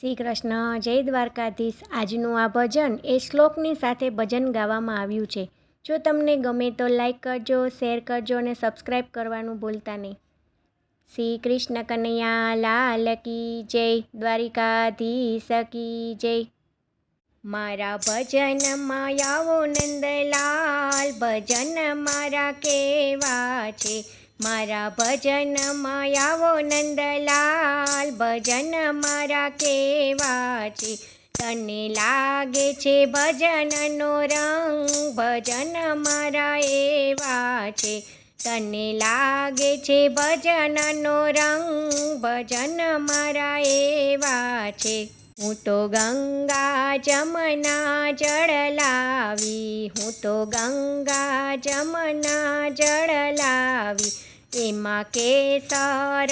શ્રી કૃષ્ણ, જય દ્વારકાધીશ. આજનું આ ભજન એ શ્લોકની સાથે ભજન ગાવામાં આવ્યું છે. જો તમને ગમે તો લાઈક કરજો, શેર કરજો અને સબસ્ક્રાઈબ કરવાનું ભૂલતા નહીં. શ્રી કૃષ્ણ કનૈયા, લાલ કી જય, દ્વારિકાધીશ કી જય. મારા ભજનમાં આવો નંદલાલ, ભજન મારા કેવા છે? મારા ભજન આવો નંદલાલ, ભજન મારા કેવા છે? તને લાગે છે ભજનનો રંગ, ભજન મારા એવા છે? તને લાગે છે ભજનનો રંગ, ભજન મારા એવા છે? હું તો ગંગા જમના જળ લાવી, હું તો ગંગા જમના જળ લાવી. એમાં કેસર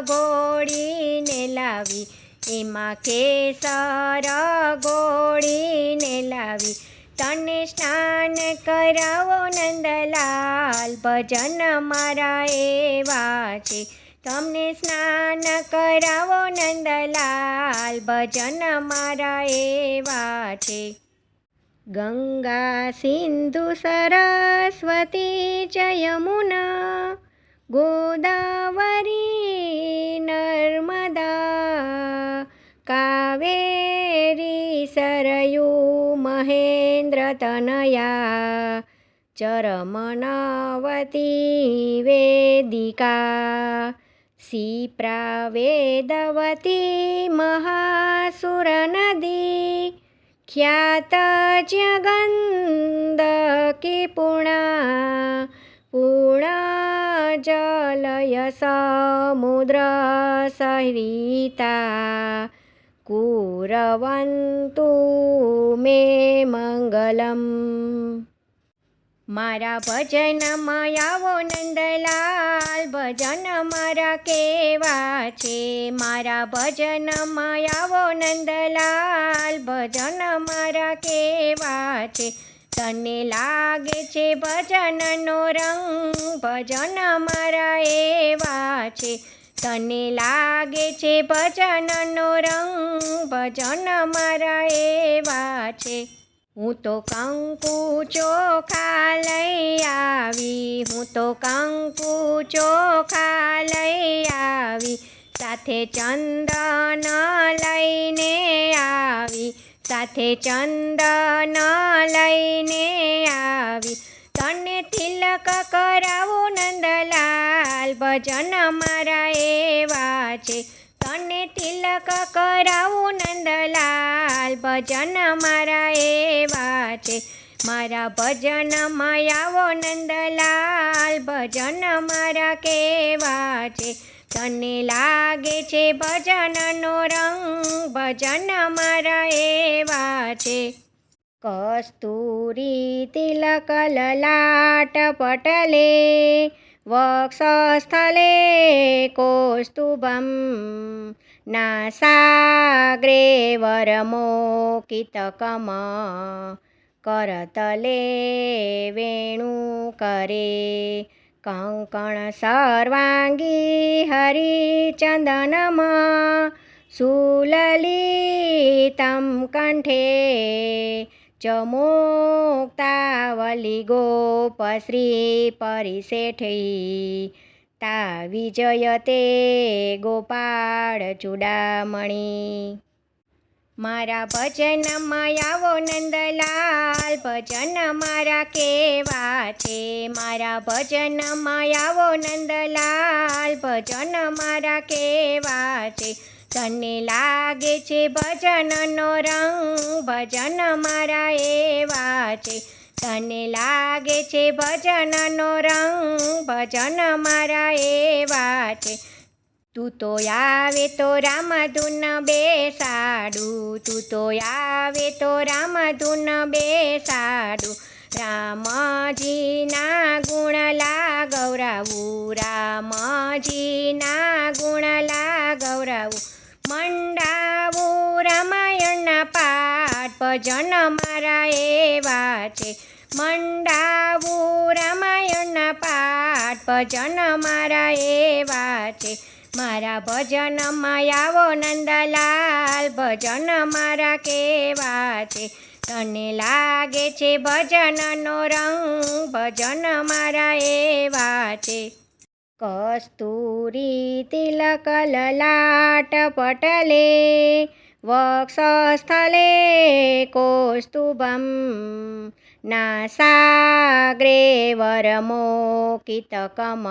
ગોળીને લાવી. એમાં કેસર ગોળીને લાવી. તને સ્નાન કરાવો નંદલાલ, ભજન મારા એવા છે. તમને સ્નાન કરાવો નંદલાલ, ભજન મારા એવા છે. ગંગા સિંધુ સરસ્વતી જ યમુના ગોદાવરી, નર્મદા, કાવેરી, સરયુ, મહેન્દ્ર તનયા, ચરમનવતી, વેદિકા સીપ્રા વેદવતી મહાસુર નદી ખ્યાત જગંદકી પુણા પૂર્ણ જલય સમુદ્ર સહિતા કુરવંતુ મે મંગલમ મારા ભજનમાં આવો નંદલાલ ભજન મારા કેવા છે મારા ભજનમાં આવો નંદલાલ ભજન મારા કેવા છે તને લાગે છે ભજનનો રંગ? ભજન મારા એવા છે. તને લાગે છે ભજનનો રંગ? ભજન મારા એવા છે. હું તો કંકુ ચોખા લઈ આવી. હું તો કંકુ ચોખા લઈ આવી. સાથે ચંદન લઈને આવી. સાથે ચંદન લઈને આવી. તને તિલક કરાવો નંદલાલ, ભજન મારા એવા છે. તને તિલક કરાવો નંદલાલ, ભજન મારા એવા છે. મારા ભજન માયાવો નંદલાલ, ભજન મારા કેવા છે. તને લાગે છે ભજનનો રંગ, ભજન મારા એવા છે. કસ્તુરી તિલક લલાટ પટલે, વક્ષસ્થલે કૌસ્તુભમ નાસાગ્રે વરમોકિતકમ કરતલે વેણુકરે કંકણ સર્વાંગી હરિચંદનમાં સુલલિતમ કંઠે ચમોક્તાવલી ગોપશ્રી પરિશેઠી તા વિજયતે ગોપાળ ચૂડામણી. મારા ભજનમાં આવો નંદલાલ, ભજન મારા કેવા છે? મારા ભજનમાં આવો નંદલાલ, ભજન મારા કેવા છે? તને લાગે છે ભજનનો રંગ, ભજન મારા એવા છે. તને લાગે છે ભજનનો રંગ, ભજન મારા એવા છે. તું તો આવે તો રામધૂન બેસાડું તું તો આવે તો રામધૂન બેસાડું રામજીના ગુણ લાગવરાવું. રામજીના ગુણ લાગવરાવું. મંડાવું રામાયણના પાઠ. ભજન મારા એવા છે. મંડાવું રામાયણના પાઠ. ભજન મારા એવા છે. મારા ભજનમાં આવો નંદલાલ, ભજન મારા કેવા છે? તને લાગે છે ભજનનો રંગ, ભજન મારા એવા છે? કસ્તુરી તિલક લલાટ પટલે, વક્ષસ્થલે કૌસ્તુભમ નાસાગ્રે વરમોકિતકમ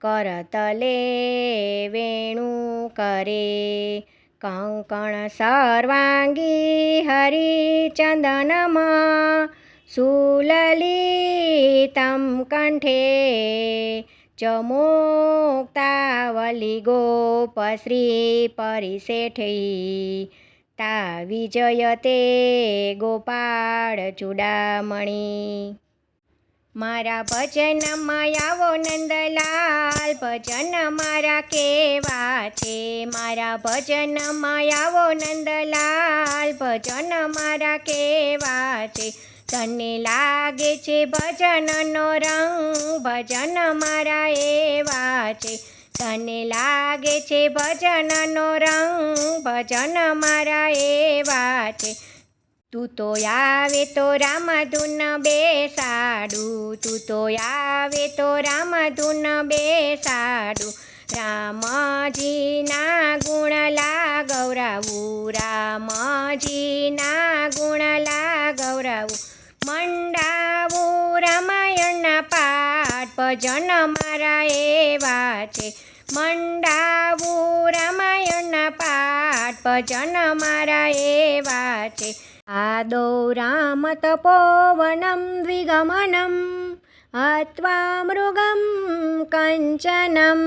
કરતલે વેણુકરે કંકણ સર્વાંગી હરિચંદનમાં સુલલિતમ કંઠે. ચમોક્તાવલી ગોપશ્રી પરિશેઠી તા વિજયતે ગોપાળ ચૂડામણી. મારા ભજનમાં આવો નંદલાલ ભજન મારા કેવા છે? મારા ભજનમાં આવો નંદલાલ ભજન મારા કેવા છે? તને લાગે છે ભજનનો રંગ, ભજન મારા એવા છે. તને લાગે છે ભજનનો રંગ, ભજન મારા એવા છે. તું તો આવે તો રામધૂન બેસાડું. તું તો આવે તો રામધૂન બેસાડું. રામજીના ગુણ લાગવરાવું. રામજીના ગુણ લાગવરાવું. મંડાવું રામાયણના પાઠ. ભજન મારા એવા છે. મંડાવું રામાયણના પાઠ. ભજન મારા એવા છે. आदौ रामतपोवनं द्विगमनं हत्वा मृगं कञ्चनं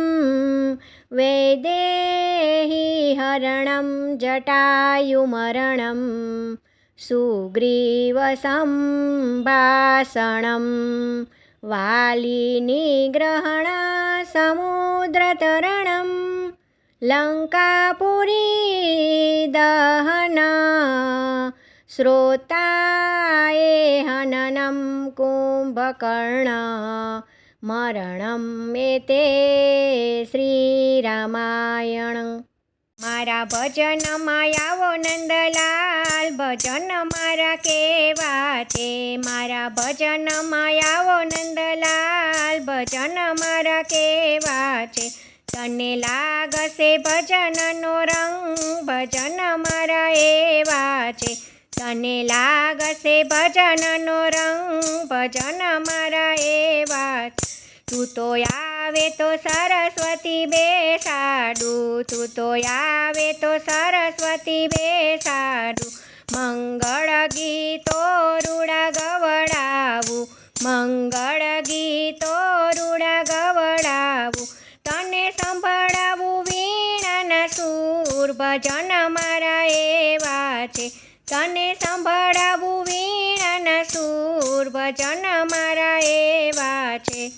वेदेहि हरणं जटायुमरणं सुग्रीवसम्भाषणं वालिनिग्रहणसमुद्रतरणं लङ्कापुरी दहना શ્રોતાએ હનનમ કુંભકર્ણ મરણમ એતે શ્રીરામાયણ મારા ભજન આવો નંદલાલ ભજન મારા કેવા છે મારા ભજન આવો નંદલાલ ભજન મારા કેવા છે તને લાગશે ભજનનો રંગ ભજન મારા એવા છે તને લાગશે ભજનનો રંગ, ભજન મારા એવા તું તો આવે તો સરસ્વતી બેસાડું, તું તો આવે તો સરસ્વતી બેસાડું. મંગળ ગીતો રૂડા ગવડાવું, મંગળ ગીતો રૂડા ગવડાવું. તને સંભળાવું વીણાના સૂર, ભજન મારા એવા છે તને સંભળાવું વીણાના સૂર ભજન મારા એવા છે.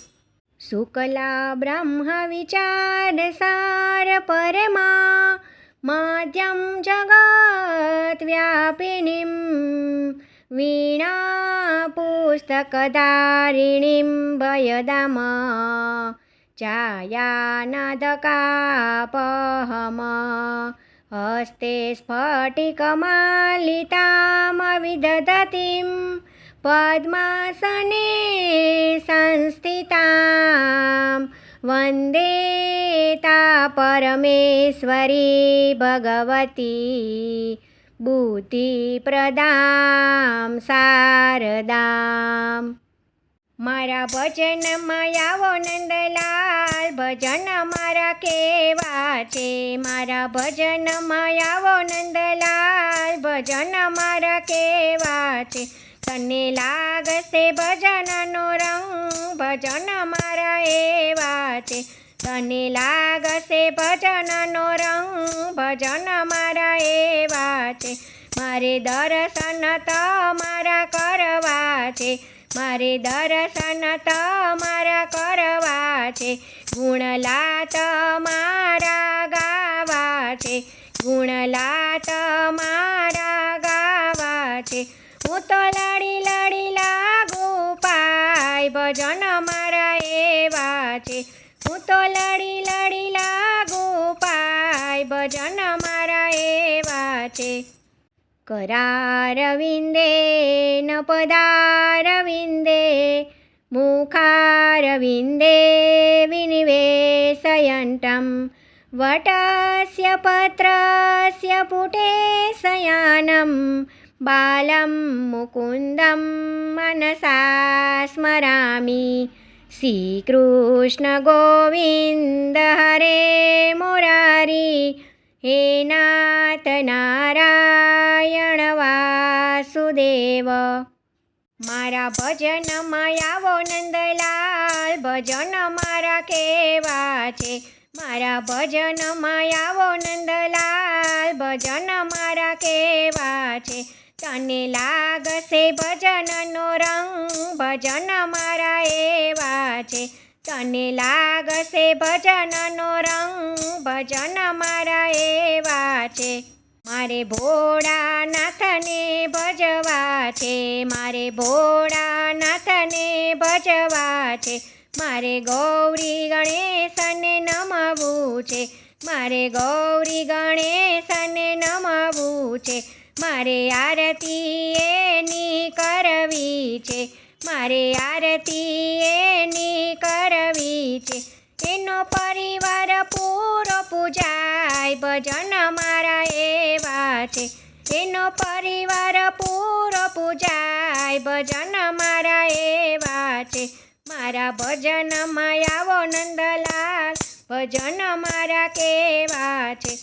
શુકલા બ્રહ્મ વિચાર સાર પરમા, માધ્યમ જગત વ્યાપિનીમ, વીણા પુસ્તકધારિણીમ ભયદામ છાયાનાદકાપહમ હસ્તે સ્ફટિકમાલિતામવિદધતિં પદ્માસને સંસ્થિતાं વંદે તા પરમેશ્વરી ભગવતી બુદ્ધિપ્રદામ શારદામ મારા ભજનમાં આવો નંદલાલ, ભજન મારા કેવા છે? મારા ભજનમાં આવો નંદલાલ, ભજન મારા કેવા છે? તને લાગશે ભજનનો રંગ, ભજન મારા એવા છે. તને લાગશે ભજનનો રંગ, ભજન મારા એવા છે. મારે દર્શન તમારા કરવા છે. મારે દર્શન તમારા કરવા છે. ગુણલા તમારા ગાવા છે. ગુણલા તમારા ગાવા છે. હું તો લાડી લાડી લાગુ પાય. ભજન મારા એવા છે. હું તો લડી લડી લાગુ પાય. ભજન મારા એવા છે. करारविन्दे न पदारविन्दे मुखारविन्दे विनिवेशयन्तं वटस्य पत्रस्य पुटे शयानं बालं मुकुन्दं मनसा स्मरामि। श्रीकृष्णगोविन्द हरे मुरारी હે નાથ નારાયણ વાસુદેવ, મારા ભજનમાં આવો નંદલાલ, ભજન મારા કેવા છે? મારા ભજનમાં આવો નંદલાલ, ભજન મારા કેવા છે? તને લાગશે ભજનનો રંગ, ભજન મારા એવા છે. તને લાગશે ભજનનો રંગ, ભજન મારા એવા છે. મારે ભોળાનાથને ભજવા છે. મારે ભોળાનાથને ભજવા છે. મારે ગૌરી ગણેશને નમવું છે. મારે ગૌરી ગણેશને નમવું છે. મારે આરતી એની કરવી છે. મારે આરતી એની કરવી છે. એનો પરિવાર પૂરો પૂજાય. ભજન મારા એવા છે. એનો પરિવાર પૂરો પૂજાય. ભજન મારા એવા છે. મારા ભજનમાં આવો નંદલાલ. ભજન મારા કેવા છે.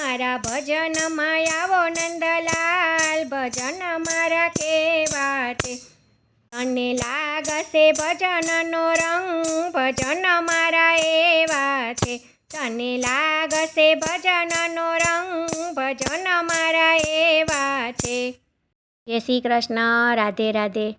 મારા ભજનમાં આવો નંદલાલ. ભજન મારા કેવા છે. અને લાગશે ભજનનો રંગ, ભજન મારા એવા છે. તને લાગશે ભજનનો રંગ, ભજન મારા એવા છે. જય શ્રી કૃષ્ણ, રાધે રાધે.